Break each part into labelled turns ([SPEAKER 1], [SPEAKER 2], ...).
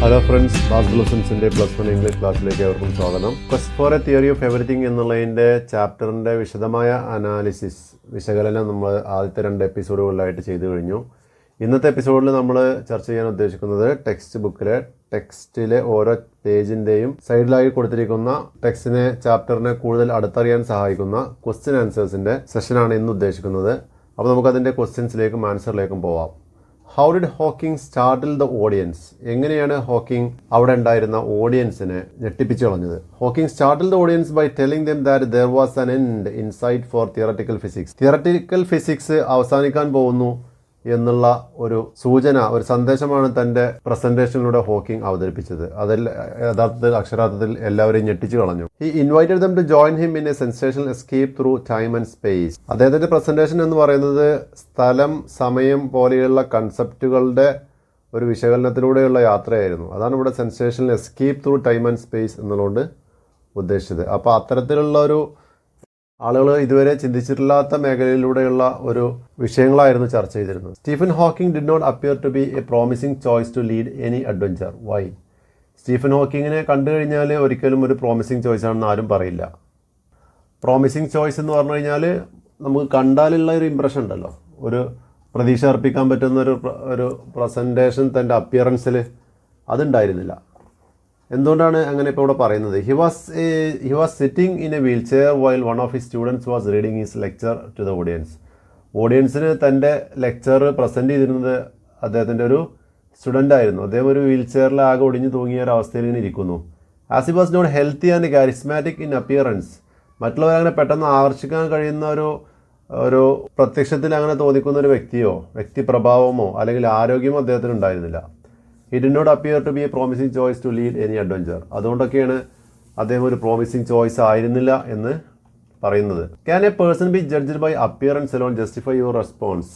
[SPEAKER 1] Hello friends ബാസ് ബ്ലൂസൻസിന്റെ plus one English ക്ലാസ്സിലേക്ക് അവർക്കും സ്വാഗതം. Quest for a theory of everything എന്നുള്ളതിന്റെ ചാപ്റ്ററിന്റെ വിശദമായ അനാലിസിസ് വിശകലനം നമ്മൾ ആദ്യത്തെ രണ്ട് എപ്പിസോഡുകളിലായിട്ട് ചെയ്തു കഴിഞ്ഞു. ഇന്നത്തെ എപ്പിസോഡിൽ നമ്മൾ ചർച്ച ചെയ്യാൻ ഉദ്ദേശിക്കുന്നത് ടെക്സ്റ്റ് ബുക്കിലെ ടെക്സ്റ്റിലെ ഓരോ പേജിന്റെയും സൈഡിലായി കൊടുത്തിരിക്കുന്ന ടെക്സ്റ്റിനെ ചാപ്റ്ററിനെ കൂടുതൽ അടുത്തറിയാൻ സഹായിക്കുന്ന ക്വസ്റ്റ്യൻ ആൻസേഴ്സിന്റെ സെഷനാണ് ഇന്ന് ഉദ്ദേശിക്കുന്നത്. അപ്പോൾ നമുക്കതിന്റെ ക്വസ്റ്റ്യൻസിലേക്കും ആൻസറിലേക്കും പോവാം. How did Hawking startle the audience എങ്ങനെയാണ് ഹോക്കിംഗ് അവിടെ ഉണ്ടായിരുന്ന ഓഡിയൻസിനെ ഞെട്ടിപ്പിച്ചു കളഞ്ഞത്? Hawking startle the audience by telling them that there was an end insight for theoretical physics theoretical physics അവസാനിക്കാൻ പോകുന്നു. എന്നുള്ള ഒരു സൂചന ഒരു സന്ദേശമാണ് തന്റെ പ്രസന്റേഷനിലൂടെ ഹോക്കിംഗ് അവതരിപ്പിച്ചത്. അതിൽ യഥാർത്ഥത്തിൽ അക്ഷരാർത്ഥത്തിൽ എല്ലാവരെയും ഞെട്ടിച്ചു കളഞ്ഞു. ഈ invited them to join him in a sensational escape through time and space അദ്ദേഹത്തിന്റെ പ്രസന്റേഷൻ എന്ന് പറയുന്നത് സ്ഥലം സമയം പോലെയുള്ള കൺസെപ്റ്റുകളുടെ ഒരു വിശകലനത്തിലൂടെയുള്ള യാത്രയായിരുന്നു. അതാണ് ഇവിടെ sensational escape through time and space എന്നുള്ളതുകൊണ്ട് ഉദ്ദേശിച്ചത്. അപ്പോൾ അത്തരത്തിലുള്ള ഒരു ആളുകൾ ഇതുവരെ ചിന്തിച്ചിട്ടില്ലാത്ത മേഖലയിലൂടെയുള്ള ഒരു വിഷയങ്ങളായിരുന്നു ചർച്ച ചെയ്തിരുന്നത്. Stephen Hawking did not appear to be a promising choice to lead any adventure why Stephen ഹോക്കിങ്ങിനെ കണ്ടു കഴിഞ്ഞാൽ ഒരിക്കലും ഒരു പ്രോമിസിംഗ് ചോയ്സ് ആണെന്ന് ആരും പറയില്ല. പ്രോമിസിംഗ് ചോയ്സ് എന്ന് പറഞ്ഞു കഴിഞ്ഞാൽ നമുക്ക് കണ്ടാലുള്ള ഒരു ഇമ്പ്രഷൻ ഉണ്ടല്ലോ. ഒരു പ്രതീക്ഷ അർപ്പിക്കാൻ പറ്റുന്ന ഒരു ഒരു പ്രസന്റേഷൻ തന്റെ അപ്പിയറൻസിൽ അതുണ്ടായിരുന്നില്ല. എന്തുകൊണ്ടാണ് അങ്ങനെ ഇപ്പോൾ ഇവിടെ പറയുന്നത്? He was he was sitting in a wheelchair while one of he students was reading his lecture to the audience ഓഡിയൻസിന് തന്റെ ലെക്ചർ പ്രസന്റ് ചെയ്തിരുന്നത് അദ്ദേഹത്തിന്റെ ഒരു സ്റ്റുഡന്റ് ആയിരുന്നു. അദ്ദേഹം ഒരു വീൽ ചെയറിൽ ആകെ ഒടിഞ്ഞു തൂങ്ങിയ ഒരു അവസ്ഥയിൽ ഇങ്ങനെ ഇരിക്കുന്നു. As he was not healthy and charismatic in appearance മറ്റുള്ളവരെ അങ്ങനെ പെട്ടെന്ന് ആകർഷിക്കാൻ കഴിയുന്ന ഒരു ഒരു പ്രത്യക്ഷത്തിൽ അങ്ങനെ തോന്നിക്കുന്ന ഒരു വ്യക്തിയോ വ്യക്തിപ്രഭാവമോ അല്ലെങ്കിൽ ആരോഗ്യമോ അദ്ദേഹത്തിന് ഉണ്ടായിരുന്നില്ല. He did not appear to be a promising choice to lead any adventure അതുകൊണ്ടൊക്കെയാണ് അദ്ദേഹം ഒരു പ്രോമിസിങ് ചോയ്സ് ആയിരുന്നില്ല എന്ന് പറയുന്നത്. Can a person be judged by appearance alone justify your response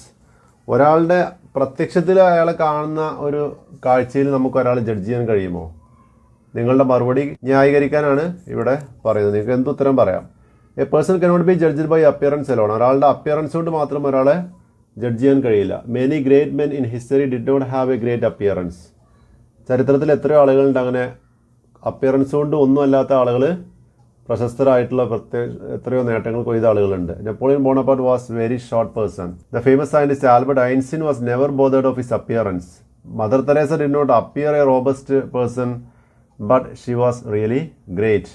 [SPEAKER 1] ഒരാളുടെ പ്രത്യക്ഷത്തിൽ അയാളെ കാണുന്ന ഒരു കാഴ്ചയിൽ നമുക്ക് ഒരാളെ ജഡ്ജ് ചെയ്യാൻ കഴിയുമോ? നിങ്ങളുടെ മറുപടി ന്യായീകരിക്കാനാണ് ഇവിടെ പറയുന്നത്. നിങ്ങൾക്ക് എന്ത് ഉത്തരം പറയാം? A person cannot be judged by appearance alone ഒരാളുടെ അപ്പിയറൻസ് കൊണ്ട് മാത്രം ഒരാളെ ജഡ്ജ് ചെയ്യാൻ കഴിയില്ല. Many great men in history did not have a great appearance ചരിത്രത്തിൽ എത്രയോ ആളുകളുണ്ട് അങ്ങനെ അപ്പിയറൻസ് കൊണ്ട് ഒന്നും അല്ലാത്ത ആളുകൾ പ്രശസ്തരായിട്ടുള്ള പ്രത്യേക എത്രയോ നേട്ടങ്ങൾ കൊയ്ത ആളുകളുണ്ട്. Napoleon Bonaparte was very short person the famous scientist Albert Einstein was never bothered of his appearance Mother Teresa did not appear a robust person but she was really great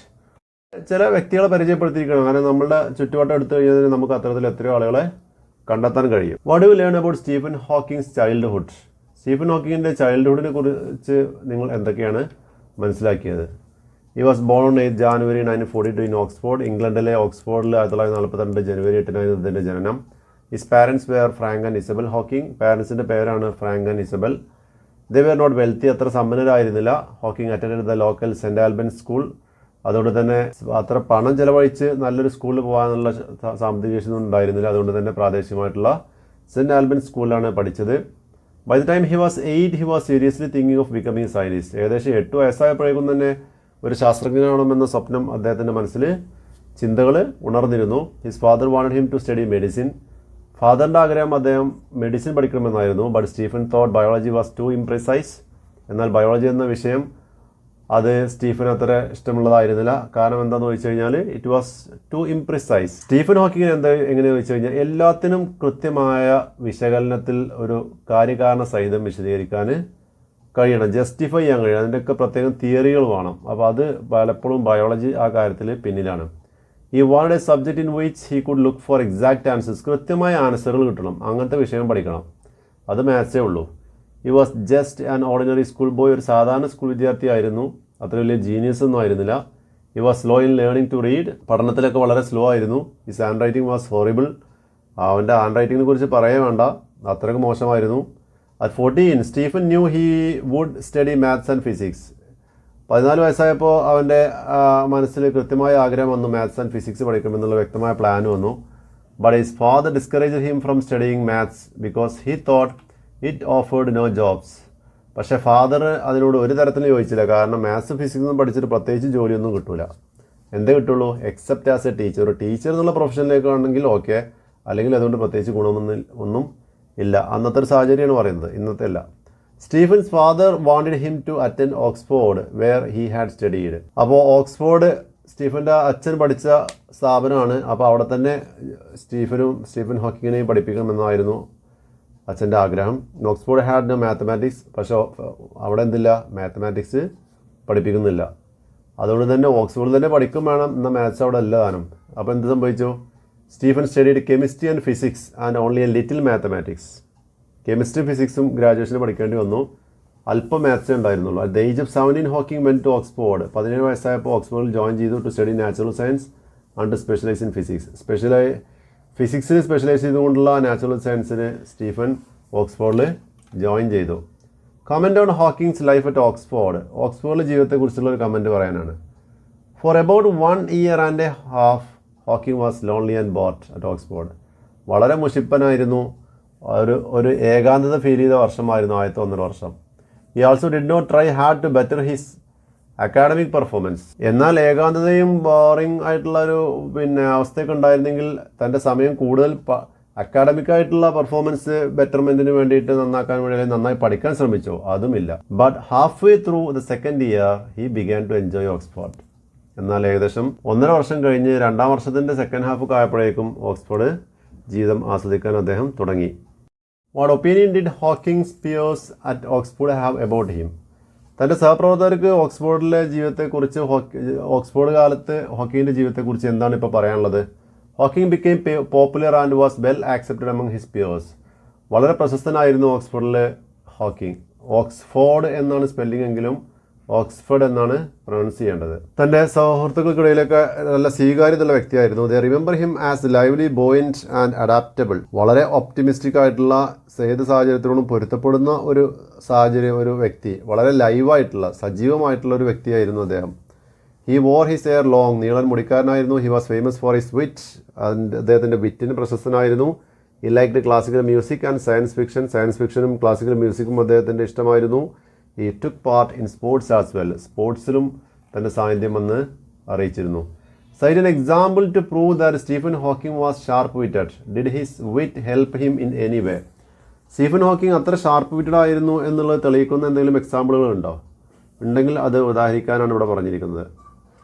[SPEAKER 1] ചില വ്യക്തികളെ പരിചയപ്പെടുത്തിയിരിക്കണം. കാരണം നമ്മളുടെ ചുറ്റുവട്ടം എടുത്തു കഴിഞ്ഞാൽ നമുക്ക് അത്തരത്തിൽ എത്രയോ ആളുകളെ കണ്ടെത്താൻ കഴിയും. What you learn about Stephen Hawking's childhood Stephen ഹോക്കിങ്ങിന്റെ ചൈൽഡ്ഹുഡിനെ കുറിച്ച് നിങ്ങൾ എന്തൊക്കെയാണ് മനസ്സിലാക്കിയത്? He was born eight January nineteen forty two in Oxford ഇംഗ്ലണ്ടിലെ ഓക്സ്ഫോർഡിൽ ആയിരത്തി തൊള്ളായിരത്തി നാൽപ്പത്തിരണ്ട് ജനുവരി എട്ടിനായിരുന്നു ഇതിന്റെ ജനനം. His parents were Frank and Isabel Hawking പാരൻസിന്റെ പേരാണ് Frank and Isabel they were not wealthy അത്ര സമ്പന്നരായിരുന്നില്ല. Hawking attend the local Saint Alban school അതുകൊണ്ട് തന്നെ അത്ര പണം ചിലവഴിച്ച് നല്ലൊരു സ്കൂളിൽ പോകാനുള്ള സാമ്പത്തിക ശേഷി ഉണ്ടായിരുന്നില്ല. അതുകൊണ്ട് തന്നെ പ്രാദേശികമായിട്ടുള്ള സെന്റ് ആൽബൻ സ്കൂളിലാണ് പഠിച്ചത്. By the time he was eight he was seriously thinking of becoming scientist ഏകദേശം എട്ട് വയസ്സായപ്പോഴേക്കും തന്നെ ഒരു ശാസ്ത്രജ്ഞനാവണമെന്ന സ്വപ്നം അദ്ദേഹത്തിന്റെ മനസ്സിൽ ചിന്തകൾ ഉണർന്നിരുന്നു. His father wanted him to study medicine ഫാദറിന്റെ ആഗ്രഹം അദ്ദേഹം medicine പഠിക്കണമെന്നായിരുന്നു but Stephen thought biology was too imprecise എന്നാൽ ബയോളജി എന്ന വിഷയം അത് സ്റ്റീഫൻ അത്ര ഇഷ്ടമുള്ളതായിരുന്നില്ല. കാരണം എന്താണെന്ന് വെച്ച് കഴിഞ്ഞാൽ it was too imprecise Stephen ഹോക്കിങ്ങിന് എന്താ എങ്ങനെയാണെന്ന് വെച്ച് കഴിഞ്ഞാൽ എല്ലാത്തിനും കൃത്യമായ വിശകലനത്തിൽ ഒരു കാര്യകാരണ സഹിതം വിശദീകരിക്കാൻ കഴിയണം. ജസ്റ്റിഫൈ ചെയ്യാൻ കഴിയണം. അതിന്റെയൊക്കെ പ്രത്യേകം തിയറികൾ വേണം. അപ്പോൾ അത് പലപ്പോഴും ബയോളജി ആ കാര്യത്തിൽ പിന്നിലാണ്. He want a subject in which he could look for exact answers കൃത്യമായ ആൻസറുകൾ കിട്ടണം. അങ്ങനത്തെ വിഷയം പഠിക്കണം. അത് മാത്സേ ഉള്ളൂ. He was just an ordinary school boy ഒരു സാധാരണ സ്കൂൾ വിദ്യാർത്ഥിയായിരുന്നു അത്ര വലിയ ജീനിയസ് ഒന്നും ആയിരുന്നില്ല. He was slow in learning to read പഠനത്തിലൊക്കെ വളരെ സ്ലോ ആയിരുന്നു. His handwriting was horrible അവന്റെ ഹാൻഡ് റൈറ്റിങ്ങിനെ കുറിച്ച് പറയേ വേണ്ട. അത്രയ്ക്ക് മോശമായിരുന്നു. At fourteen Stephen knew he would study maths and physics പതിനാല് വയസ്സായപ്പോൾ അവന്റെ മനസ്സിൽ കൃത്യമായ ആഗ്രഹം വന്നു മാത്സ് ആൻഡ് ഫിസിക്സ് പഠിക്കണമെന്നുള്ള വ്യക്തമായ പ്ലാൻ വന്നു. But his father discourage him from studying maths because he thought it offered no jobs പക്ഷേ ഫാദർ അതിനോട് ഒരു തരത്തിലും ചോദിച്ചില്ല കാരണം മാത്സ് ഫിസിക്സ് ഒന്നും പഠിച്ചിട്ട് പ്രത്യേകിച്ച് ജോലിയൊന്നും കിട്ടൂല. എന്തേ കിട്ടുള്ളൂ? Except as a teacher teacher എന്നുള്ള പ്രൊഫഷനിലേക്ക് ആണെങ്കിൽ ഓക്കെ അല്ലെങ്കിൽ അതുകൊണ്ട് പ്രത്യേകിച്ച് ഗുണമൊന്നും ഒന്നും ഇല്ല. അന്നത്തെ ഒരു സാഹചര്യമാണ് പറയുന്നത്. ഇന്നത്തെ അല്ല. Stephen's father wanted him to attend Oxford where he had studied അപ്പോൾ ഓക്സ്ഫോർഡ് സ്റ്റീഫന്റെ അച്ഛൻ പഠിച്ച സ്ഥാപനമാണ്. അപ്പോൾ അവിടെ തന്നെ സ്റ്റീഫനും സ്റ്റീഫൻ ഹോക്കിങ്ങിനെയും പഠിപ്പിക്കണമെന്നായിരുന്നു അച്ഛന്റെ ആഗ്രഹം. നോക്സ്ഫോർഡ് ഹാഡ് നോ മാത്തമാറ്റിക്സ് പക്ഷേ അവിടെ എന്തില്ല? മാത്തമാറ്റിക്സ് പഠിപ്പിക്കുന്നില്ല. അതുകൊണ്ട് തന്നെ ഓക്സ്ഫോർഡിൽ തന്നെ പഠിക്കും വേണം എന്നാൽ മാത്സ് അവിടെ അല്ല അപ്പോൾ എന്ത് സംഭവിച്ചു? Stephen studied chemistry and physics and only a little mathematics chemistry ഫിസിക്സും ഗ്രാജുവേഷന് പഠിക്കേണ്ടി വന്നു. അല്പം മാത്സേ ഉണ്ടായിരുന്നുള്ളൂ. At the age of seventeen Hawking went to Oxford പതിനേഴ് വയസ്സായപ്പോൾ ഓക്സ്ഫോർഡിൽ ജോയിൻ ചെയ്തു to study natural science and to specialize in physics സ്പെഷ്യലായി ഫിസിക്സിൽ സ്പെഷ്യലൈസ് ചെയ്തുകൊണ്ടുള്ള നാച്ചുറൽ സയൻസിന് സ്റ്റീഫൻ ഓക്സ്ഫോർഡിൽ ജോയിൻ ചെയ്തു. Comment on Hawking's life at Oxford ഓക്സ്ഫോർഡിലെ ജീവിതത്തെക്കുറിച്ചുള്ള ഒരു കമന്റ് പറയാനാണ്. For about one year and a half Hawking was lonely and bored at Oxford വളരെ മുഷിപ്പനായിരുന്നു. ഒരു ഒരു ഏകാന്തത ഫീൽ ചെയ്ത വർഷമായിരുന്നു ആദ്യത്തെ ഒന്നര വർഷം. He also did not try hard to better his academic performance എന്നാൽ ഏകാന്തതയും ബോറിംഗ് ആയിട്ടുള്ള ഒരു പിന്നെ അവസ്ഥയൊക്കെ ഉണ്ടായിരുന്നെങ്കിൽ തന്റെ സമയം കൂടുതൽ അക്കാഡമിക് ആയിട്ടുള്ള പെർഫോമൻസ് ബെറ്റർമെന്റിന് വേണ്ടിയിട്ട് നന്നാക്കാൻ വേണ്ടി നന്നായി പഠിക്കാൻ ശ്രമിച്ചു. അതുമില്ല. But half way through the second year he began to enjoy Oxford എന്നാൽ ഏകദേശം ഒന്നര വർഷം കഴിഞ്ഞ് രണ്ടാം വർഷത്തിന്റെ സെക്കൻഡ് ഹാഫ് ആയപ്പോഴേക്കും ഓക്സ്ഫോർഡ് ജീവിതം ആസ്വദിക്കാൻ അദ്ദേഹം തുടങ്ങി. What opinion did Hawking peers at Oxford have about him തന്റെ സഹപ്രവർത്തകർക്ക് ഓക്സ്ഫോർഡിലെ ജീവിതത്തെക്കുറിച്ച് ഓക്സ്ഫോർഡ് കാലത്ത് ഹോക്കിങ്ങിന്റെ ജീവിതത്തെക്കുറിച്ച് എന്താണ് ഇപ്പോൾ പറയാനുള്ളത്? Hawking became popular and was well accepted among his peers വളരെ പ്രശസ്തനായിരുന്നു ഓക്സ്ഫോർഡിലെ ഹോക്കിംഗ് ഓക്സ്ഫോർഡ് എന്നാണ് സ്പെല്ലിംഗ് എങ്കിലും ഓക്സ്ഫോർഡ് എന്നാണ് പ്രൊണൗൺസ് ചെയ്യേണ്ടത്. തന്റെ സൗഹൃത്തുക്കൾക്കിടയിലൊക്കെ നല്ല സ്വീകാര്യതയുള്ള വ്യക്തിയായിരുന്നു. They remember him as lively buoyant and adaptable വളരെ ഒപ്റ്റിമിസ്റ്റിക് ആയിട്ടുള്ള ഏത് സാഹചര്യത്തിനോടും പൊരുത്തപ്പെടുന്ന ഒരു സാഹചര്യം ഒരു വ്യക്തി. വളരെ ലൈവായിട്ടുള്ള സജീവമായിട്ടുള്ള ഒരു വ്യക്തിയായിരുന്നു അദ്ദേഹം. He wore his hair long നീളൻ മുടിക്കാരനായിരുന്നു. He was famous for his wit അദ്ദേഹത്തിന്റെ വിറ്റിന് പ്രശസ്തനായിരുന്നു. He like classical music and science fiction science ഫിക്ഷനും classical മ്യൂസിക്കും അദ്ദേഹത്തിന്റെ ഇഷ്ടമായിരുന്നു. He took part in sports as well സ്പോർട്സിലും തന്റെ സാന്നിധ്യം വന്ന് അറിയിച്ചിരുന്നു. Cite an example to prove that Stephen Hawking was sharp witted did his wit help him in any way Stephen Hawking അത്ര sharp witted ആയിരുന്നു എന്നുള്ളത് തെളിയിക്കുന്ന എന്തെങ്കിലും എക്സാമ്പിളുകൾ ഉണ്ടോ? ഉണ്ടെങ്കിൽ അത് ഉദാഹരിക്കാനാണ് ഇവിടെ പറഞ്ഞിരിക്കുന്നത്.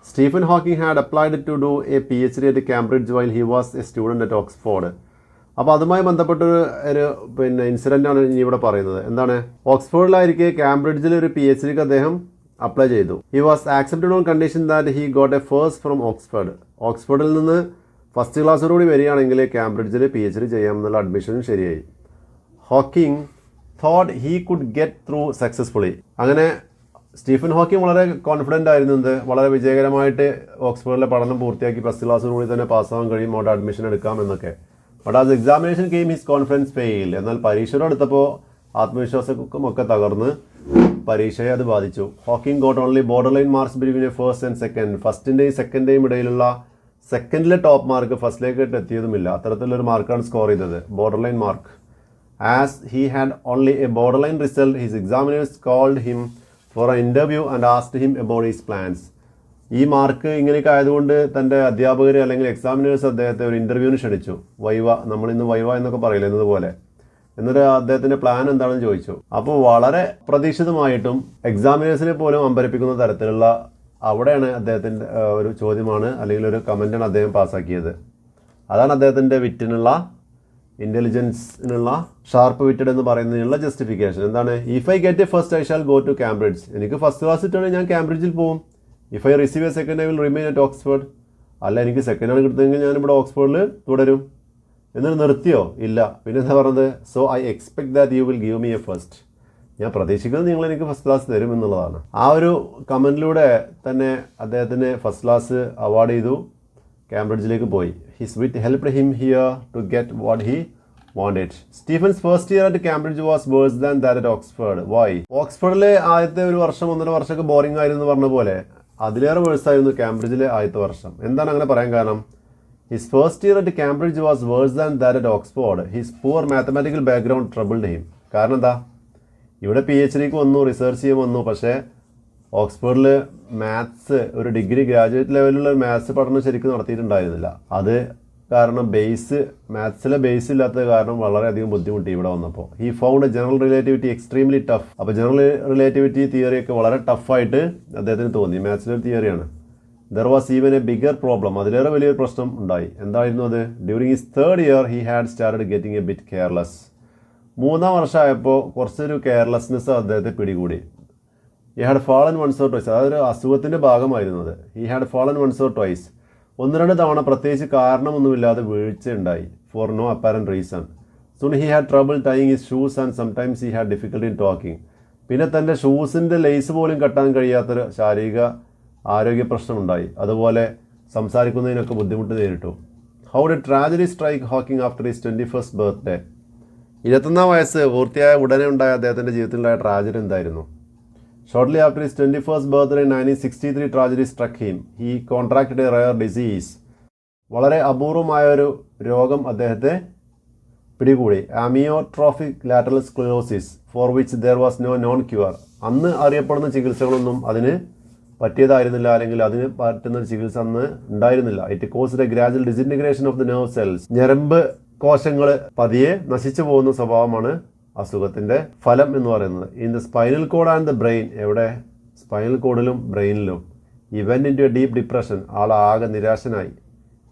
[SPEAKER 1] Stephen Hawking had applied to do a P H D at Cambridge while he was a student at Oxford അപ്പോൾ അതുമായി ബന്ധപ്പെട്ട ഒരു പിന്നെ ഇൻസിഡന്റാണ് ഇനി ഇവിടെ പറയുന്നത്. എന്താണ്? ഓക്സ്ഫോർഡിലായിരിക്കെ കാംബ്രിഡ്ജിൽ ഒരു പി എച്ച് ഡിക്ക് അദ്ദേഹം അപ്ലൈ ചെയ്തു. He was accepted on condition that he got a first from Oxford ഓക്സ്ഫോർഡിൽ നിന്ന് ഫസ്റ്റ് ക്ലാസ്സോടുകൂടി വരികയാണെങ്കിൽ കാംബ്രിഡ്ജിൽ പി എച്ച് ഡി ചെയ്യാമെന്നുള്ള അഡ്മിഷനും ശരിയായി. Hawking thought he could get through successfully അങ്ങനെ സ്റ്റീഫൻ ഹോക്കിംഗ് വളരെ കോൺഫിഡന്റ് ആയിരുന്നു. എന്ത്? വളരെ വിജയകരമായിട്ട് ഓക്സ്ഫോർഡിലെ പഠനം പൂർത്തിയാക്കി ഫസ്റ്റ് ക്ലാസ്സിലൂടെ തന്നെ പാസ്സാവാൻ കഴിയും അവിടെ അഡ്മിഷൻ എടുക്കാം എന്നൊക്കെ. But as examination came his confidence fail എന്നാൽ പരീക്ഷയുടെ അടുത്തപ്പോൾ ആത്മവിശ്വാസമൊക്കെ തകർന്ന് പരീക്ഷയെ അത് ബാധിച്ചു. Hawking got only borderline marks a first and second ഫസ്റ്റിന്റെയും സെക്കൻഡേയും ഇടയിലുള്ള സെക്കൻഡിലെ ടോപ്പ് മാർക്ക് ഫസ്റ്റിലേക്ക് എത്തിയതുമില്ല. അത്തരത്തിലൊരു മാർക്കാണ് സ്കോർ ചെയ്തത്. Borderline mark as he had only a borderline result his examiners called him for a interview and asked him about his plans ഈ mark ഇങ്ങനെയൊക്കെ ആയതുകൊണ്ട് തന്റെ അധ്യാപകർ അല്ലെങ്കിൽ എക്സാമിനേഴ്സ് അദ്ദേഹത്തെ ഒരു ഇന്റർവ്യൂവിന് ക്ഷണിച്ചു. വൈവ നമ്മൾ ഇന്ന് വൈവ എന്നൊക്കെ പറയില്ല എന്നതുപോലെ എന്നിട്ട് അദ്ദേഹത്തിന്റെ പ്ലാൻ എന്താണെന്ന് ചോദിച്ചു. അപ്പോൾ വളരെ പ്രതീക്ഷിതമായിട്ടും എക്സാമിനേഴ്സിനെ പോലും അമ്പരപ്പിക്കുന്ന തരത്തിലുള്ള അവിടെയാണ് അദ്ദേഹത്തിന്റെ ഒരു ചോദ്യമാണ് അല്ലെങ്കിൽ ഒരു കമന്റാണ് അദ്ദേഹം പാസ്സാക്കിയത്. അതാണ് അദ്ദേഹത്തിന്റെ വിറ്റിനുള്ള ഇന്റലിജൻസിനുള്ള ഷാർപ്പ് വിറ്റഡ് എന്ന് പറയുന്നതിനുള്ള ജസ്റ്റിഫിക്കേഷൻ എന്താണ്? If I get a first I shall go to Cambridge എനിക്ക് ഫസ്റ്റ് ക്ലാസ് ഇട്ടാണെങ്കിൽ ഞാൻ കാംബ്രിഡ്ജിൽ പോകും if I receive a second I will remain at Oxford അല്ല എനിക്ക് സെക്കൻഡ് ആണ് കിട്ടുന്നതെങ്കിൽ ഞാൻ ഇവിടെ ഓക്സ്ഫോർഡിൽ തുടരും. എന്നിട്ട് നിർത്തിയോ? ഇല്ല. പിന്നെ എന്താ പറഞ്ഞത്? So I expect that you will give me a first ഞാൻ പ്രതീക്ഷിക്കുന്നത് നിങ്ങൾ എനിക്ക് ഫസ്റ്റ് ക്ലാസ് തരും എന്നുള്ളതാണ്. ആ ഒരു കമന്റിലൂടെ തന്നെ അദ്ദേഹത്തിന് ഫസ്റ്റ് ക്ലാസ് അവാർഡ് ചെയ്തു. കാംബ്രിഡ്ജിലേക്ക് പോയി. His wit helped him here to get what he wanted Stephen's first year at Cambridge was worse than that at Oxford why ഓക്സ്ഫോർഡിലെ ആദ്യത്തെ ഒരു വർഷം ഒന്നര വർഷമൊക്കെ ബോറിംഗ് ആയിരുന്നു പറഞ്ഞ പോലെ. അതിലേറെ വേഴ്സ് ആയിരുന്നു കാംബ്രിഡ്ജിലെ ആദ്യത്തെ വർഷം. എന്താണ് അങ്ങനെ പറയാൻ കാരണം? His first year at Cambridge was worse than that at Oxford his poor mathematical background troubled him കാരണം എന്താ? ഇവിടെ പി എച്ച് ഡിക്ക് വന്നു റിസർച്ച് ചെയ്യാൻ വന്നു. പക്ഷേ ഓക്സ്ഫോർഡിൽ മാത്സ് ഒരു ഡിഗ്രി ഗ്രാജുവേറ്റ് ലെവലിലുള്ള മാത്സ് പഠനം ശരിക്കും നടത്തിയിട്ടുണ്ടായിരുന്നില്ല. അത് കാരണം ബേസ് മാത്സിലെ ബേസ് ഇല്ലാത്ത കാരണം വളരെയധികം ബുദ്ധിമുട്ടി ഇവിടെ വന്നപ്പോൾ. He found general relativity extremely tough അപ്പോൾ ജനറൽ റിലേറ്റിവിറ്റി തിയറി ഒക്കെ വളരെ ടഫായിട്ട് അദ്ദേഹത്തിന് തോന്നി. മാത്സിലെ തിയറിയാണ് there was even a bigger problem അതിലേറെ വലിയൊരു പ്രശ്നം ഉണ്ടായി. എന്തായിരുന്നു അത്? During his third year he had started getting a bit careless മൂന്നാം വർഷമായപ്പോൾ കുറച്ചൊരു കെയർലെസ്നെസ് അദ്ദേഹത്തെ പിടികൂടി. He had fallen once or twice അതൊരു അസുഖത്തിന്റെ ഭാഗമായിരുന്നു അത്. He had fallen once or twice ഒന്ന് രണ്ട് തവണ പ്രത്യേകിച്ച് കാരണമൊന്നുമില്ലാതെ വീഴ്ച ഉണ്ടായി for no apparent reason soon he had trouble tying his shoes and sometimes he had difficulty in talking പിന്നെ തന്റെ ഷൂസിന്റെ ലേസ് പോലും കെട്ടാൻ കഴിയാത്തൊരു ശാരീരിക ആരോഗ്യ പ്രശ്നമുണ്ടായി. അതുപോലെ സംസാരിക്കുന്നതിനൊക്കെ ബുദ്ധിമുട്ട് നേരിട്ടു. How did tragedy strike Hawking after his twenty first birthday ഇരുപത്തൊന്നാം വയസ്സ് പൂർത്തിയായ ഉടനെ ഉണ്ടായ അദ്ദേഹത്തിന്റെ ജീവിതത്തിലുണ്ടായ ട്രാജഡി എന്തായിരുന്നു? His twenty first birthday nineteen sixty three tragedy struck him he contracted a rare disease വളരെ അപൂർവമായ ഒരു രോഗം അദ്ദേഹത്തെ പിടികൂടി. Amyotrophic lateral sclerosis for which there was no known cure അന്ന് അറിയപ്പെടുന്ന ചികിത്സകളൊന്നും അതിന് പറ്റിയതായിരുന്നില്ല അല്ലെങ്കിൽ അതിന് പറ്റുന്ന ചികിത്സ അന്ന് ഉണ്ടായിരുന്നില്ല. It cause a gradual disintegration of the nerve cells ഞരമ്പ് കോശങ്ങൾ പതിയെ നശിച്ചു പോകുന്ന സ്വഭാവമാണ് അസുഖത്തിന്റെ ഫലം എന്ന് പറയുന്നത്. In the spinal cord and the brain എവിടെ? സ്പൈനൽ കോഡിലും ബ്രെയിനിലും even into a deep depression ആളാകെ നിരാശനായി.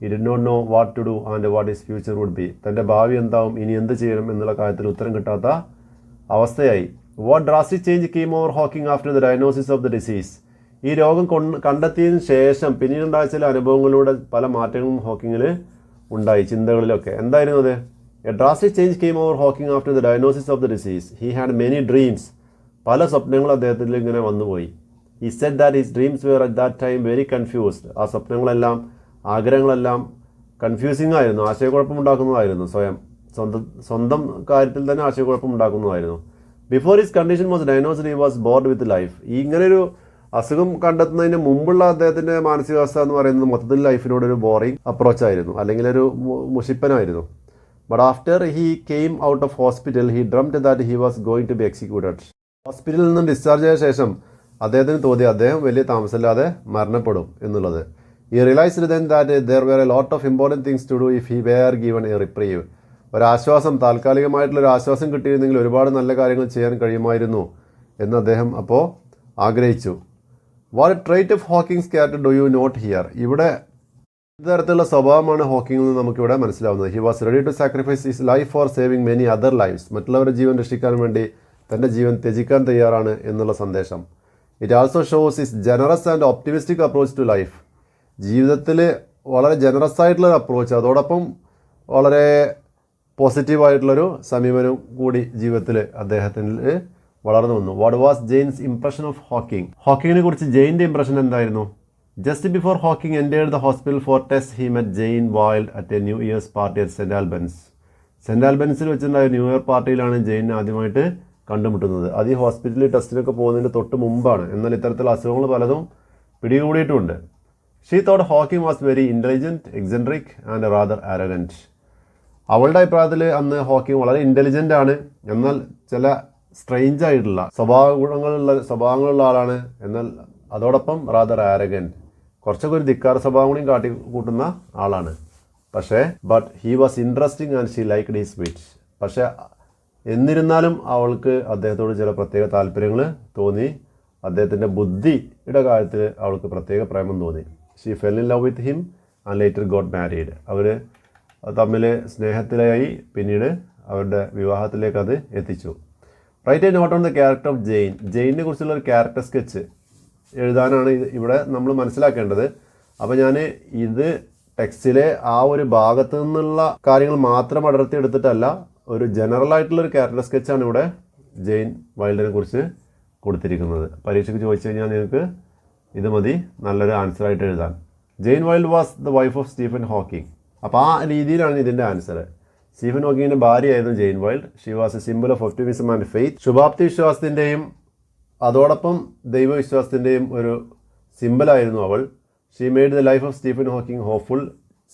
[SPEAKER 1] He did not know what to do and what his future would be തന്റെ ഭാവി എന്താവും? ഇനി എന്ത് ചെയ്യണം എന്നുള്ള കാര്യത്തിൽ ഉത്തരം കിട്ടാത്ത അവസ്ഥയായി. What drastic change came over Hawking after the diagnosis of the disease ഈ രോഗം കണ്ടെത്തിയതിന് ശേഷം പിന്നീടുണ്ടായ ചില അനുഭവങ്ങളിലൂടെ പല മാറ്റങ്ങളും ഹോക്കിങ്ങിൽ ഉണ്ടായി ചിന്തകളിലൊക്കെ. എന്തായിരുന്നു അത്? A drastic change came over Hawking after the diagnosis of the disease he had many dreams പല സ്വപ്നങ്ങൾ അദ്ദേഹത്തിൽ ഇങ്ങനെ വന്നുപോയി he said that his dreams were at that time very confused ആ സ്വപ്നങ്ങളെല്ലാം ആഗ്രഹങ്ങളെല്ലാം കൺഫ്യൂസിംഗ് ആയിരുന്നു. ആശയക്കുഴപ്പമുണ്ടാക്കുന്നതായിരുന്നു സ്വയം. സ്വന്തം സ്വന്തം കാര്യത്തിൽ തന്നെ ആശയക്കുഴപ്പമുണ്ടാക്കുന്നതായിരുന്നു before his condition was diagnosed he was bored with life ഈ ഇങ്ങനൊരു അസുഖം കണ്ടെത്തുന്നതിന് മുമ്പുള്ള അദ്ദേഹത്തിന്റെ മാനസികാവസ്ഥ എന്ന് പറയുന്നത് മൊത്തത്തിൽ ലൈഫിനോട് ഒരു ബോറിംഗ് അപ്രോച്ച് ആയിരുന്നു. അല്ലെങ്കിൽ ഒരു മുഷിപ്പനായിരുന്നു. But after he came out of hospital he dreamed that he was going to be executed ഹോസ്പിറ്റലിൽ നിന്നും ഡിസ്ചാർജ് ചെയ്ത ശേഷം അദ്ദേഹത്തിന് തോന്നി അദ്ദേഹം വലിയ താമസമില്ലാതെ മരണപ്പെടും എന്നുള്ളത്. He realized then that there were a lot of important things to do if he were given a reprieve ഒരാശ്വാസം താൽക്കാലികമായിട്ടുള്ള ഒരു ആശ്വാസം കിട്ടിയിരുന്നെങ്കിൽ ഒരുപാട് നല്ല കാര്യങ്ങൾ ചെയ്യാൻ കഴിയുമായിരുന്നു എന്ന് അദ്ദേഹം അപ്പോൾ ആഗ്രഹിച്ചു. What trait of Hawking's scat do you note here ഇവിടെ ഇത്തരത്തിലുള്ള സ്വഭാവമാണ് ഹോക്കിംഗിൽ നിന്ന് നമുക്കിവിടെ മനസ്സിലാവുന്നത്. He was ready to sacrifice his life for saving many other lives മറ്റുള്ളവരുടെ ജീവൻ രക്ഷിക്കാൻ വേണ്ടി തന്റെ ജീവൻ ത്യജിക്കാൻ തയ്യാറാണ് എന്നുള്ള സന്ദേശം. It also shows his generous and optimistic approach to life ജീവിതത്തിൽ വളരെ ജനറസ് ആയിട്ടുള്ളൊരു അപ്രോച്ച് അതോടൊപ്പം വളരെ പോസിറ്റീവായിട്ടുള്ളൊരു സമീപനം കൂടി ജീവിതത്തിൽ അദ്ദേഹത്തിന് വളർന്നു വന്നു. What was Jane's impression of Hawking ഹോക്കിങ്ങിനെ കുറിച്ച് ജെയിന്റെ ഇംപ്രഷൻ എന്തായിരുന്നു? Just before Hawking entered the hospital for test he met Jane Wilde at a New Year's party at Saint Albans Saint ആൽബൻസിൽ വെച്ചിട്ടുണ്ടായ ന്യൂ ഇയർ പാർട്ടിയിലാണ് ജെയിൻ ആദ്യമായിട്ട് കണ്ടുമുട്ടുന്നത്. അത് ഈ ഹോസ്പിറ്റലിൽ ടെസ്റ്റിനൊക്കെ പോകുന്നതിന്റെ തൊട്ട് മുമ്പാണ്. എന്നാൽ ഇത്തരത്തിലുള്ള അസുഖങ്ങൾ പലതും പിടികൂടിയിട്ടുണ്ട്. She thought Hawking was very intelligent eccentric and rather arrogant അവളുടെ അഭിപ്രായത്തിൽ അന്ന് ഹോക്കിംഗ് വളരെ ഇന്റലിജന്റ് ആണ്. എന്നാൽ ചില സ്ട്രെയിഞ്ച് ആയിട്ടുള്ള സ്വഭാവ ഗുണങ്ങളുള്ള സ്വഭാവങ്ങളുള്ള ആളാണ്. എന്നാൽ അതോടൊപ്പം റാദർ ആരഗന്റ് കുറച്ചൊക്കെ ഒരു ധിക്കാര സ്വഭാവം കൂടി കാട്ടി കൂട്ടുന്ന ആളാണ്. പക്ഷേ but he was interesting and she like the speech പക്ഷേ എന്നിരുന്നാലും അവൾക്ക് അദ്ദേഹത്തോട് ചില പ്രത്യേക താല്പര്യങ്ങൾ തോന്നി. അദ്ദേഹത്തിന്റെ ബുദ്ധിയുടെ കാര്യത്തിൽ അവൾക്ക് പ്രത്യേക പ്രേമം തോന്നി. She fell in love with him and later got married അവർ തമ്മിൽ സ്നേഹത്തിലായി പിന്നീട് അവരുടെ വിവാഹത്തിലേക്ക് അത് എത്തിച്ചു. Write a note on the character of Jane ജെയിനെ കുറിച്ചുള്ള ഒരു ക്യാരക്ടർ സ്കെച്ച് എഴുതാനാണ് ഇവിടെ നമ്മൾ മനസ്സിലാക്കേണ്ടത്. അപ്പോൾ ഞാൻ ഇത് ടെക്സ്റ്റിലെ ആ ഒരു ഭാഗത്തു നിന്നുള്ള കാര്യങ്ങൾ മാത്രം അടർത്തി എടുത്തിട്ടല്ല ഒരു ജനറൽ ആയിട്ടുള്ള ഒരു ക്യാരക്ടർ സ്കെച്ചാണ് ഇവിടെ ജെയിൻ വൈൽഡിനെ കുറിച്ച് കൊടുത്തിരിക്കുന്നത്. പരീക്ഷയ്ക്ക് ചോദിച്ചു കഴിഞ്ഞാൽ നിങ്ങൾക്ക് ഇത് മതി നല്ലൊരു ആൻസറായിട്ട് എഴുതാൻ. Jane Wilde was the wife of Stephen Hawking. അപ്പോൾ ആ രീതിയിലാണ് ഇതിന്റെ ആൻസർ സ്റ്റീഫൻ ഹോക്കിങ്ങിന്റെ ഭാര്യയായിരുന്നു Jane Wilde. She was a symbol of optimism and faith ശുഭാപ്തി വിശ്വാസത്തിന്റെയും അതോടൊപ്പം ദൈവവിശ്വാസത്തിന്റെയും ഒരു സിമ്പിളായിരുന്നു അവൾ. She made the life of Stephen Hawking hopeful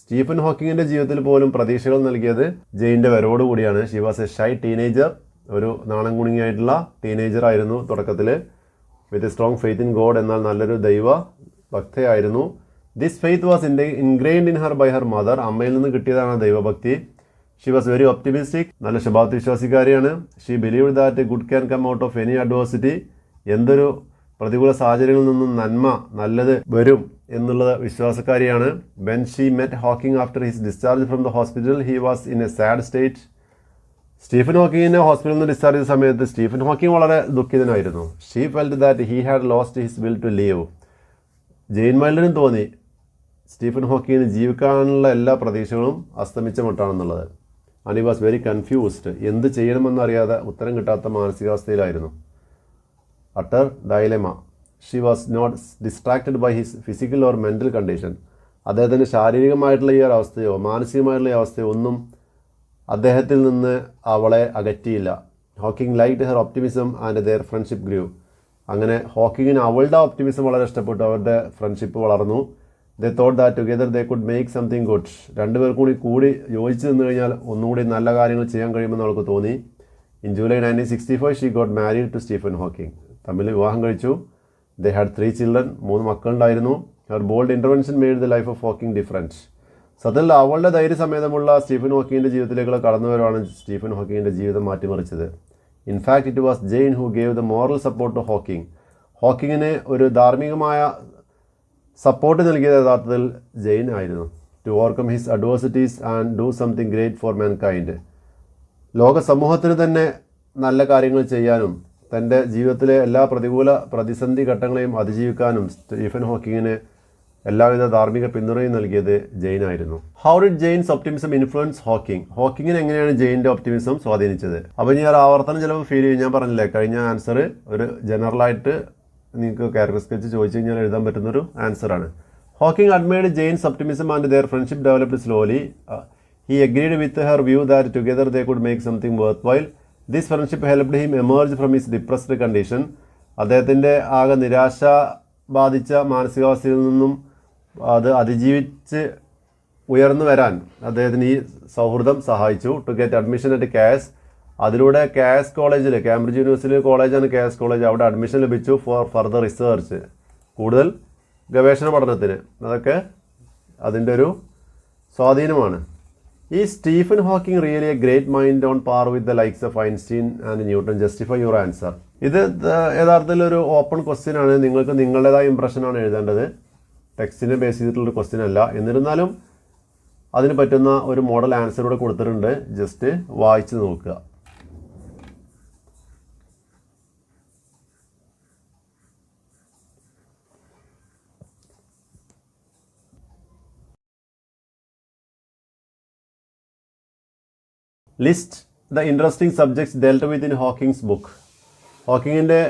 [SPEAKER 1] Stephen ഹോക്കിങ്ങിന്റെ ജീവിതത്തിൽ പോലും പ്രതീക്ഷകൾ നൽകിയത് ജെയിന്റെ വരവോടുകൂടിയാണ് she was a shy teenager ഒരു നാണം കുണുങ്ങിയായിട്ടുള്ള ടീനേജർ ആയിരുന്നു തുടക്കത്തിൽ with a strong faith in God എന്നാൽ നല്ലൊരു ദൈവ ഭക്തയായിരുന്നു. This faith was in ingrained in her by her mother അമ്മയിൽ നിന്ന് കിട്ടിയതാണ് ദൈവഭക്തി. ഷീ വാസ് വെരി ഒപ്റ്റിമിസ്റ്റിക് നല്ല ശുഭാപ്തി വിശ്വാസിക്കാരിയാണ് she believe that good can come out of any adversity എന്തൊരു പ്രതികൂല സാഹചര്യങ്ങളിൽ നിന്നും നന്മ നല്ലത് വരും എന്നുള്ള വിശ്വാസക്കാരിയാണ്. When she met Hawking after his discharge from the hospital he was in a sad state Stephen ഹോക്കിങ്ങിനെ ഹോസ്പിറ്റലിൽ നിന്ന് ഡിസ്ചാർജ് ചെയ്ത സമയത്ത് സ്റ്റീഫൻ ഹോക്കിംഗ് വളരെ ദുഃഖിതനായിരുന്നു. She felt that he had lost his will to live Jane മൈൽഡിനും തോന്നി Stephen ഹോക്കിങ്ങിന് ജീവിക്കാനുള്ള എല്ലാ പ്രതീക്ഷകളും അസ്തമിച്ച മട്ടാണെന്നുള്ളത് and he was very confused എന്ത് ചെയ്യണമെന്നറിയാതെ ഉത്തരം കിട്ടാത്ത മാനസികാവസ്ഥയിലായിരുന്നു. Utter dilemma she was not distracted by his physical or mental condition അദ്ദേഹത്തിന്റെ ശാരീരികമായിട്ടുള്ള ഈ ഒരു അവസ്ഥയോ മാനസികമായിട്ടുള്ള ഈ അവസ്ഥയോ ഒന്നും അദ്ദേഹത്തിൽ നിന്ന് അവളെ അകറ്റിയില്ല. Hawking liked her optimism and their friendship grew അങ്ങനെ ഹോക്കിങ്ങിന് അവളുടെ ഒപ്റ്റിമിസം വളരെ ഇഷ്ടപ്പെട്ടു. അവരുടെ ഫ്രണ്ട്ഷിപ്പ് വളർന്നു. They thought that together they could make something good രണ്ടുപേർ കൂടി കൂടി യോജിച്ച് നിന്ന് കഴിഞ്ഞാൽ ഒന്നുകൂടി നല്ല കാര്യങ്ങൾ ചെയ്യാൻ കഴിയുമെന്ന് അവൾക്ക് തോന്നി. In July nineteen sixty five she got married to Stephen Hawking തമ്മിൽ വിവാഹം കഴിച്ചു. ദേ ഹാഡ് ത്രീ ചിൽഡ്രൻ മൂന്ന് മക്കളുണ്ടായിരുന്നു. Her bold intervention made the life of Hawking difference സത്യത്തിൽ അവളുടെ ധൈര്യസമേതമുള്ള സ്റ്റീഫൻ ഹോക്കിങ്ങിന്റെ ജീവിതത്തിലേക്കുള്ള കടന്നുവരവാണ് സ്റ്റീഫൻ ഹോക്കിങ്ങിന്റെ ജീവിതം മാറ്റിമറിച്ചത്. In fact it was Jane who gave the moral support to Hawking ഹോക്കിങ്ങിന് ഒരു ധാർമ്മികമായ സപ്പോർട്ട് നൽകിയത് യഥാർത്ഥത്തിൽ ജെയിൻ ആയിരുന്നു. To overcome his adversities and do something great for mankind ലോക സമൂഹത്തിന് തന്നെ നല്ല കാര്യങ്ങൾ ചെയ്യാനും തന്റെ ജീവിതത്തിലെ എല്ലാ പ്രതികൂല പ്രതിസന്ധി ഘട്ടങ്ങളെയും അതിജീവിക്കാനും സ്റ്റീഫൻ ഹോക്കിങ്ങിന് എല്ലാവിധ ധാർമ്മിക പിന്തുണയും നൽകിയത് ജെയിൻ ആയിരുന്നു. How did Jane's optimism influence Hawking ഹോക്കിങ്ങിന് എങ്ങനെയാണ് ജെയിന്റെ ഒപ്റ്റിമിസം സ്വാധീനിച്ചത്? അപ്പോൾ ഒരു ആവർത്തനം ചിലപ്പോൾ ഫീൽ ചെയ്യും. ഞാൻ പറഞ്ഞില്ലേ കഴിഞ്ഞ ആൻസർ ഒരു ജനറലായിട്ട് നിങ്ങൾക്ക് ക്യാരക്ടർ സ്കെച്ച് ചോദിച്ചു കഴിഞ്ഞാൽ എഴുതാൻ പറ്റുന്നൊരു ആൻസറാണ് Hawking admired Jane's optimism and their friendship developed slowly he agreed with her view that together they could make something worthwhile this friendship helped him emerge from his depressed condition അദ്ദേഹത്തിന്റെ ആകെ നിരാശ ബാധിച്ച മാനസികാവസ്ഥയിൽ നിന്നും അത് അതിജീവിച്ച് ഉയർന്നു വരാൻ അദ്ദേഹത്തിന് ഈ സൗഹൃദം സഹായിച്ചു. ടു ഗെറ്റ് അഡ്മിഷൻ അറ്റ് കാസ് അതിലൂടെ കാസ് കോളേജിൽ കാംബ്രിഡ്ജ് യൂണിവേഴ്സിറ്റി കോളേജാണ് കാസ് കോളേജ് അവിടെ അഡ്മിഷൻ ലഭിച്ചു ഫോർ ഫർദർ റിസർച്ച് കൂടുതൽ ഗവേഷണ പഠനത്തിന്. അതൊക്കെ അതിന്റെ ഒരു സ്വാധീനമാണ്. ഈ Stephen Hawking really a great mind on par with the likes of Einstein and Newton justify your answer ഇത് യഥാർത്ഥത്തിൽ ഒരു ഓപ്പൺ ക്വസ്റ്റ്യൻ ആണ്. നിങ്ങൾക്ക് നിങ്ങളുടേതായ ഇമ്പ്രഷനാണ് എഴുതേണ്ടത്. ടെക്സ്റ്റിനെ ബേസ് ചെയ്തിട്ടുള്ള ക്വസ്റ്റ്യൻ അല്ല. എന്നിരുന്നാലും അതിന് പറ്റുന്ന ഒരു മോഡൽ ആൻസർ ഇവിടെ കൊടുത്തിട്ടുണ്ട്. ജസ്റ്റ് വായിച്ച് നോക്കുക. List the interesting subjects dealt with in Hawking's book ഹോക്കിങ്ങിന്റെ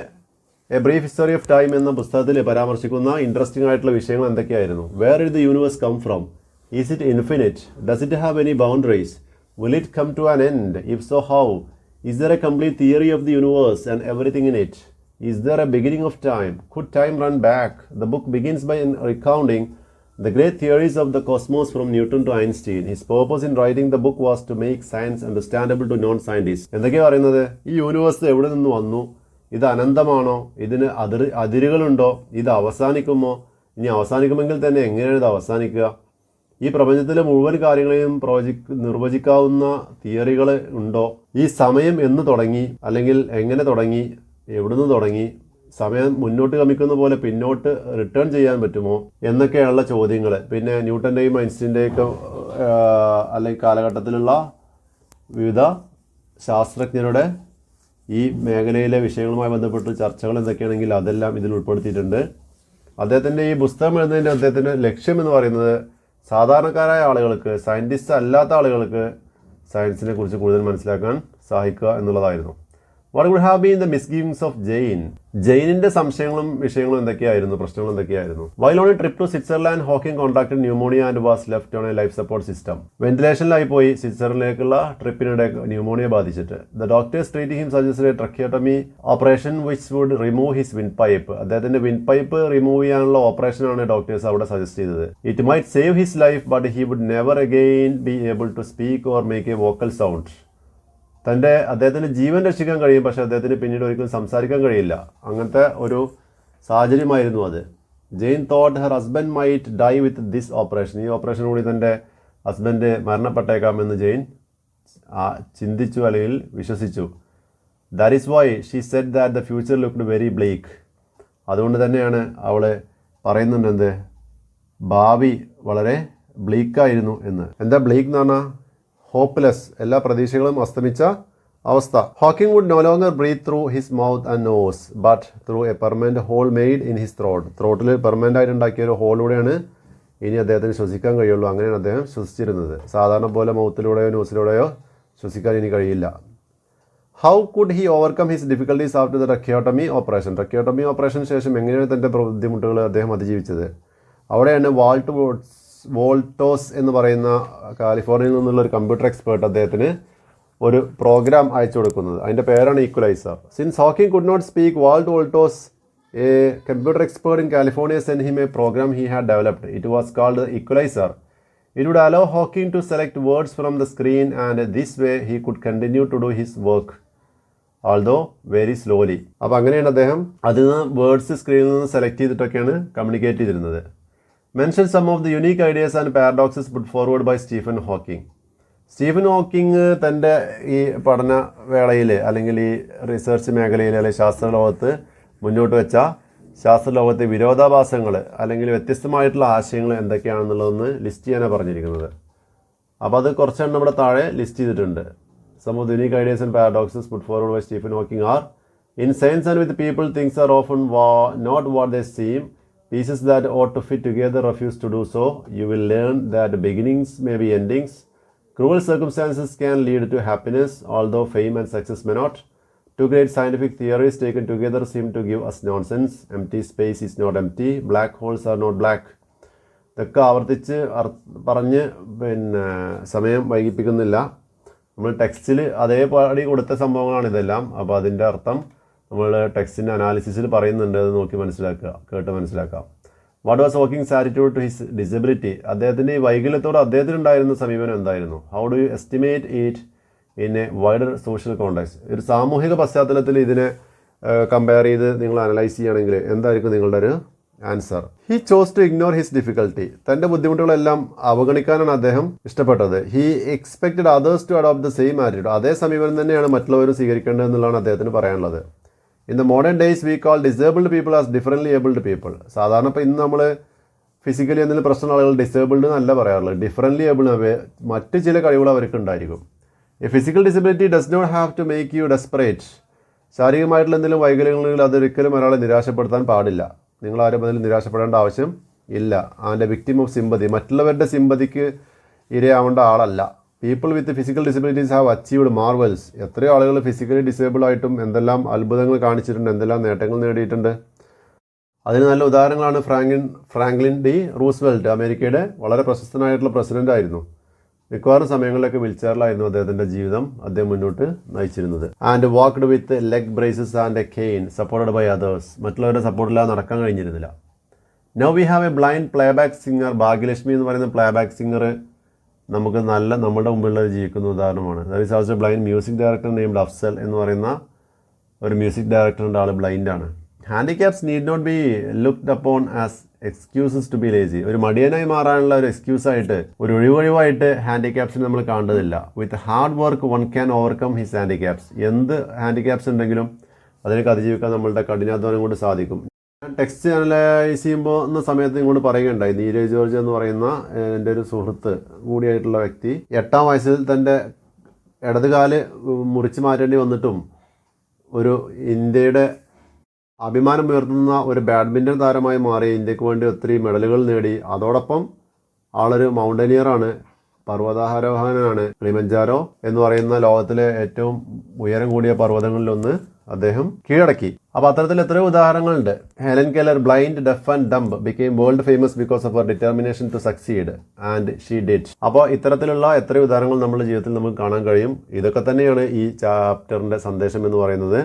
[SPEAKER 1] a brief history of time എന്ന പുസ്തകത്തിൽ പരാമർശിക്കുന്ന ഇൻട്രസ്റ്റിംഗ് ആയിട്ടുള്ള വിഷയങ്ങൾ എന്തൊക്കെയായിരുന്നു? Where is the universe come from is it infinite does it have any boundaries will it come to an end if so how is there a complete theory of the universe and everything in it is there a beginning of time could time run back the book begins by recounting The great theories of the cosmos from Newton to Einstein. His purpose in writing the book was to make science understandable to non-scientists. എന്തൊക്കെയാ പറയുന്നത്? ഈ universe എവിടെ നിന്ന് വന്നു? ഇത് അനന്തമാണോ? ഇതിന് അതിർ അതിരുകളുണ്ടോ? ഇത് അവസാനിക്കുമോ? ഇനി അവസാനിക്കുമെങ്കിൽ തന്നെ എങ്ങനെയാണ് ഇത് അവസാനിക്കുക? ഈ പ്രപഞ്ചത്തിലെ മുഴുവൻ കാര്യങ്ങളെയും പ്രവചി നിർവചിക്കാവുന്ന തിയറികൾ ഉണ്ടോ? ഈ സമയം എന്ന് തുടങ്ങി അല്ലെങ്കിൽ എങ്ങനെ തുടങ്ങി എവിടുന്ന് തുടങ്ങി? സമയം മുന്നോട്ട് കമിക്കുന്ന പോലെ പിന്നോട്ട് റിട്ടേൺ ചെയ്യാൻ പറ്റുമോ എന്നൊക്കെയുള്ള ചോദ്യങ്ങൾ. പിന്നെ ന്യൂട്ടന്റെയും ഐൻസ്റ്റീന്റെയൊക്കെ അല്ലെങ്കിൽ കാലഘട്ടത്തിലുള്ള വിവിധ ശാസ്ത്രജ്ഞരുടെ ഈ മേഖലയിലെ വിഷയങ്ങളുമായി ബന്ധപ്പെട്ട് ചർച്ചകൾ എന്തൊക്കെയാണെങ്കിൽ അതെല്ലാം ഇതിൽ ഉൾപ്പെടുത്തിയിട്ടുണ്ട്. അദ്ദേഹത്തിന്റെ ഈ പുസ്തകം എഴുതുന്നതിന്റെ അദ്ദേഹത്തിന്റെ ലക്ഷ്യം എന്ന് പറയുന്നത് സാധാരണക്കാരായ ആളുകൾക്ക് സയന്റിസ്റ്റ് അല്ലാത്ത ആളുകൾക്ക് സയൻസിനെ കുറിച്ച് കൂടുതൽ മനസ്സിലാക്കാൻ സഹായിക്കുക എന്നുള്ളതായിരുന്നു. What would have been the misgivings of Jane ജെയിനിന്റെ സംശയങ്ങളും വിഷയങ്ങളും എന്തൊക്കെയായിരുന്നു? പ്രശ്നങ്ങളും എന്തൊക്കെയായിരുന്നു? While on trip to Switzerland Hawking contract pneumonia and was left on a life support system വെന്റിലേഷനിലായി പോയി സ്വിറ്റ്സർലൻഡിലേക്കുള്ള ട്രിപ്പിനിടെ pneumonia ബാധിച്ചിട്ട്. The doctors treat him suggest tracheotomy operation which would remove his windpipe അദ്ദേഹത്തിന്റെ windpipe remove ചെയ്യാനുള്ള ഓപ്പറേഷനാണ് doctors അവിടെ suggest ചെയ്തത്. It might save his life but he would never again be able to speak or make a vocal sound തന്റെ അദ്ദേഹത്തിന് ജീവൻ രക്ഷിക്കാൻ കഴിയും പക്ഷേ അദ്ദേഹത്തിന് പിന്നീട് ഒരിക്കലും സംസാരിക്കാൻ കഴിയില്ല. അങ്ങനത്തെ ഒരു സാഹചര്യമായിരുന്നു അത്. Jane thought her husband might die with this operation. ഈ ഓപ്പറേഷൻ കൂടി തന്റെ ഹസ്ബൻഡ് മരണപ്പെട്ടേക്കാമെന്ന് ജെയിൻ ചിന്തിച്ചു അല്ലെങ്കിൽ വിശ്വസിച്ചു. That is why she said that the future looked very bleak അതുകൊണ്ട് തന്നെയാണ് അവൾ പറയുന്നുണ്ട് എന്ത്? ഭാവി വളരെ ബ്ലീക്കായിരുന്നു എന്ന്. എന്താ ബ്ലീക്ക് എന്ന് പറഞ്ഞാൽ ഹോപ്പ്ലെസ് എല്ലാ പ്രതീക്ഷകളും അസ്തമിച്ച അവസ്ഥ. Hawking would no longer breathe through his mouth and nose but through a permanent hole made in his throat throttle permanent ആയിട്ട് ഉണ്ടാക്കിയ ഒരു ഹോളിലൂടെയാണ് ഇനി അദ്ദേഹത്തിന് ശ്വസിക്കാൻ കഴിയുള്ളൂ. അങ്ങനെയാണ് അദ്ദേഹം ശ്വസിച്ചിരുന്നത്. സാധാരണ പോലെ മൗത്തിലൂടെയോ നോസിലൂടെയോ ശ്വസിക്കാൻ ഇനി കഴിയില്ല. How could he overcome his difficulties after the tracheotomy operation tracheotomy ഓപ്പറേഷന് ശേഷം എങ്ങനെയാണ് തന്റെ ബുദ്ധിമുട്ടുകൾ അദ്ദേഹം അതിജീവിച്ചത്? അവിടെയാണ് വാൾട്ട് വോട്ട്സ് വോൾട്ടോസ് എന്ന് പറയുന്ന കാലിഫോർണിയയിൽ നിന്നുള്ള ഒരു കമ്പ്യൂട്ടർ എക്സ്പേർട്ട് അദ്ദേഹത്തിന് ഒരു പ്രോഗ്രാം അയച്ചു കൊടുക്കുന്നത്. അതിന്റെ പേരാണ് Equalizer since Hawking could not speak Walt Woltosz a computer expert in California sent him a program he had developed it was called Equalizer it would allow Hawking to select words from the screen and this way he could continue to do his work although very slowly അപ്പോൾ അങ്ങനെയാണ് അദ്ദേഹം അതിൽ നിന്ന് words സ്ക്രീനിൽ നിന്ന് select ചെയ്തിട്ടൊക്കെയാണ് communicate ചെയ്തിരുന്നത്. Mention some of the unique ideas and paradoxes put forward by Stephen Hawking Stephen Hawking തന്റെ ഈ പഠന വേളയിൽ അല്ലെങ്കിൽ ഈ റിസർച്ച് മേഖലയിൽ അല്ലെങ്കിൽ ശാസ്ത്രലോകത്ത് മുന്നോട്ട് വെച്ച ശാസ്ത്രലോകത്തെ വിരോധാഭാസങ്ങൾ അല്ലെങ്കിൽ വ്യത്യസ്തമായിട്ടുള്ള ആശയങ്ങൾ എന്തൊക്കെയാണെന്നുള്ളതൊന്ന് ലിസ്റ്റ് ചെയ്യാനാണ് പറഞ്ഞിരിക്കുന്നത്. അപ്പോൾ അത് കുറച്ചെണ്ണം ഇവിടെ താഴെ ലിസ്റ്റ് ചെയ്തിട്ടുണ്ട്. Some of unique ideas and paradoxes put forward by Stephen Hawking are in science and with people things are often വാ not what the seem pieces that ought to fit together refuse to do so you will learn that beginnings may be endings cruel circumstances can lead to happiness although fame and success may not two great scientific theories taken together seem to give us nonsense empty space is not empty black holes are not black ഇതൊക്കെ ആവർത്തിച്ച് പറഞ്ഞ് പിന്നെ സമയം വൈകിപ്പിക്കുന്നില്ല നമ്മൾ ടെക്സ്റ്റിൽ അതേപടി കൊടുത്ത സംഭവങ്ങളാണ് ഇതെല്ലാം അപ്പോൾ അതിന്റെ അർത്ഥം നമ്മൾ ടെക്സ്റ്റിന്റെ അനാലിസിസിൽ പറയുന്നുണ്ട് അത് നോക്കി മനസ്സിലാക്കുക കേട്ട് മനസ്സിലാക്കാം. What was Hawking's attitude to his disability അദ്ദേഹത്തിന്റെ ഈ വൈകല്യത്തോട് അദ്ദേഹത്തിനുണ്ടായിരുന്ന സമീപനം എന്തായിരുന്നു? How do you estimate it in a wider social context ഒരു സാമൂഹിക പശ്ചാത്തലത്തിൽ ഇതിനെ കമ്പയർ ചെയ്ത് നിങ്ങൾ അനലൈസ് ചെയ്യുകയാണെങ്കിൽ എന്തായിരിക്കും നിങ്ങളുടെ ഒരു answer he chose to ignore his difficulty തന്റെ ബുദ്ധിമുട്ടുകളെല്ലാം അവഗണിക്കാനാണ് അദ്ദേഹം ഇഷ്ടപ്പെട്ടത്. He expected others to adopt the same attitude അതേ സമീപനം തന്നെയാണ് മറ്റുള്ളവരും സ്വീകരിക്കേണ്ടത് എന്നുള്ളതാണ് അദ്ദേഹത്തിന് പറയാനുള്ളത്. In the modern days we call disabled people as differently abled people സാധാരണ ഇപ്പോൾ ഇന്ന് നമ്മൾ ഫിസിക്കലി എന്തെങ്കിലും പ്രശ്നമുള്ള ആളുകൾ ഡിസേബിൾഡ് എന്നല്ല പറയാറുള്ളത്. ഡിഫറെന്റ്ലി ഏബിൾ മറ്റ് ചില കഴിവുകൾ അവർക്ക് ഉണ്ടായിരിക്കും. ഈ physical disability does not have to make you desperate ശാരീരികമായിട്ടുള്ള എന്തെങ്കിലും വൈകല്യങ്ങളിൽ അതൊരിക്കലും ഒരാളെ നിരാശപ്പെടുത്താൻ പാടില്ല. നിങ്ങൾ ആരും അതിൽ നിരാശപ്പെടേണ്ട ആവശ്യം ഇല്ല. അതിന്റെ വിക്ടിം ഓഫ് സിമ്പതി മറ്റുള്ളവരുടെ സിമ്പതിക്ക് ഇരയാവേണ്ട ആളല്ല. People with physical disabilities have achieved marvels എത്രയോ ആളുകൾ ഫിസിക്കലി ഡിസേബിൾ ആയിട്ടും എന്തെല്ലാം അത്ഭുതങ്ങൾ കാണിച്ചിട്ടുണ്ട് എന്തെല്ലാം നേട്ടങ്ങൾ നേടിയിട്ടുണ്ട്. അതിന് നല്ല ഉദാഹരണങ്ങളാണ് ഫ്രാങ്ക്ലിൻ ഫ്രാങ്ക്ലിൻ ഡി റൂസ്വെൽറ്റ് അമേരിക്കയുടെ വളരെ പ്രശസ്തനായിട്ടുള്ള പ്രസിഡന്റ് ആയിരുന്നു. മിക്കവാറും സമയങ്ങളിലൊക്കെ വിൽച്ചെയറിലായിരുന്നു അദ്ദേഹത്തിന്റെ ജീവിതം അദ്ദേഹം മുന്നോട്ട് നയിച്ചിരുന്നത്. And walked with leg braces and a cane supported by others മറ്റുള്ളവരുടെ സപ്പോർട്ടില്ലാതെ നടക്കാൻ കഴിഞ്ഞിരുന്നില്ല. Now we have a blind playback singer Bhagyalakshmi എന്ന് പറയുന്ന പ്ലേബാക്ക് സിംഗർ നമുക്ക് നല്ല നമ്മുടെ മുമ്പിലുള്ള ജീവിക്കുന്ന ഉദാഹരണമാണ്. That is also blind music director named Afzal എന്ന് പറയുന്ന ഒരു മ്യൂസിക് ഡയറക്ടറിന്റെ ആൾ ബ്ലൈൻഡാണ് handicaps need not be looked upon as excuses to be lazy ഒരു മടിയനായി മാറാനുള്ള ഒരു എക്സ്ക്യൂസായിട്ട് ഒരു ഒഴിവൊഴിവായിട്ട് ഹാൻഡിക്യാപ്സിനെ നമ്മൾ കാണേണ്ടതില്ല with hard work one can overcome his handicaps എന്ത് ഹാൻഡിക്യാപ്സ് ഉണ്ടെങ്കിലും അതിനൊക്കെ അതിജീവിക്കാൻ നമ്മളുടെ കഠിനാധ്വാനം കൊണ്ട് സാധിക്കും. ടെക്സ്റ്റ് അനലൈസ് ചെയ്യുമ്പോൾ എന്ന സമയത്ത് ഇങ്ങോട്ട് പറയുകയുണ്ടായി. നീരജ് ജോർജ് എന്ന് പറയുന്ന എന്റെ ഒരു സുഹൃത്ത് കൂടിയായിട്ടുള്ള വ്യക്തി എട്ടാം വയസ്സിൽ തന്റെ ഇടതുകാൽ മുറിച്ച് മാറ്റേണ്ടി വന്നിട്ടും ഒരു ഇന്ത്യയുടെ അഭിമാനം ഉയർത്തുന്ന ഒരു ബാഡ്മിന്റൺ താരമായി മാറി ഇന്ത്യയ്ക്ക് വേണ്ടി ഒത്തിരി മെഡലുകൾ നേടി. അതോടൊപ്പം ആളൊരു മൗണ്ടനിയറാണ് പർവതാരോഹകനാണ് ക്ലിമഞ്ചാരോ എന്ന് പറയുന്ന ലോകത്തിലെ ഏറ്റവും ഉയരം കൂടിയ പർവതങ്ങളിലൊന്ന് അദ്ദേഹം കീഴടക്കി. അപ്പോൾ അത്തരത്തിൽ എത്രയോ ഉദാഹരണങ്ങളുണ്ട്. Helen Keller blind deaf and dumb became world famous because of her determination to succeed and she did അപ്പോൾ ഇത്തരത്തിലുള്ള എത്രയോ ഉദാഹരണങ്ങൾ നമ്മുടെ ജീവിതത്തിൽ നമുക്ക് കാണാൻ കഴിയും. ഇതൊക്കെ തന്നെയാണ് ഈ ചാപ്റ്ററിന്റെ സന്ദേശം എന്ന് പറയുന്നത്.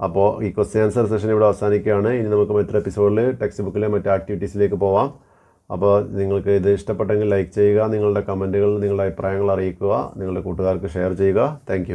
[SPEAKER 1] അപ്പോൾ ഈ ക്വസ്റ്റ്യൻ ആൻസർ സെഷൻ ഇവിടെ അവസാനിക്കുകയാണ്. ഇനി നമുക്ക് മറ്റൊരു എപ്പിസോഡിൽ ടെക്സ്റ്റ് ബുക്കിലെ മറ്റ് ആക്ടിവിറ്റീസിലേക്ക് പോവാം. അപ്പോൾ നിങ്ങൾക്ക് ഇത് ഇഷ്ടപ്പെട്ടെങ്കിൽ ലൈക്ക് ചെയ്യുക നിങ്ങളുടെ കമന്റുകൾ നിങ്ങളുടെ അഭിപ്രായങ്ങൾ അറിയിക്കുക നിങ്ങളുടെ കൂട്ടുകാർക്ക് ഷെയർ ചെയ്യുക. താങ്ക്